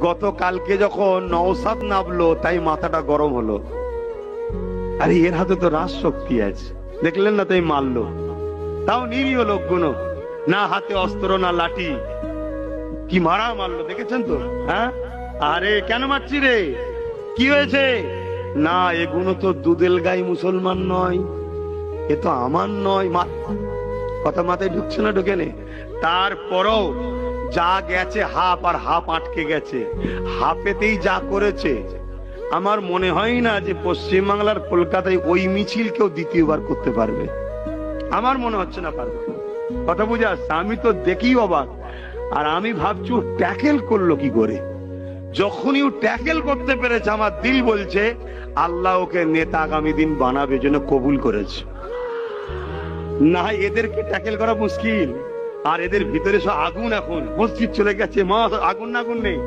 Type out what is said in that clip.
গতকালকে যখন নওসাদ নামলো, তাই মাথাটা গরম হলো। আরে, এর হাতে তো রাজ শক্তি আছে। দেখলেন না তাই মারলো। তাও নিরীহ লোকগুলো। না হাতে অস্ত্র, না লাঠি। কি মারা মারলো, দেখেছেন তো? হ্যাঁ? আরে, কেন মারছি রে? কি হয়েছে? না, এগুলো তো দুদেল গাই মুসলমান নয়। এ তো আমার নয়। কথা মাথায় ঢুকছে না ঢুকে নে? তারপরও যা গেছে হাফ আর হাফ আটকে গেছে। হাফেতেই যা করেছে। আমার মনে হয় না যে পশ্চিমবাংলার কলকাতায় ওই মিছিল কেউ দ্বিতীয়বার করতে পারবে। আমার মনে হচ্ছে না পারবে। কথা বুঝে আসছে আমি তো দেখি অবাক। আর আমি ভাবছি ট্যাকেল করল কি করে? যখনই ট্যাকেল করতে পেরেছে, আমার দিল বলছে, আল্লাহ ওকে নেতা আগামী দিন বানাবে জন্য কবুল করেছে। না, এদেরকে ট্যাকেল করা মুশকিল। আর এদের ভিতরে সব আগুন এখন। মসজিদ চলে গেছে মা আগুন না আগুন নেই।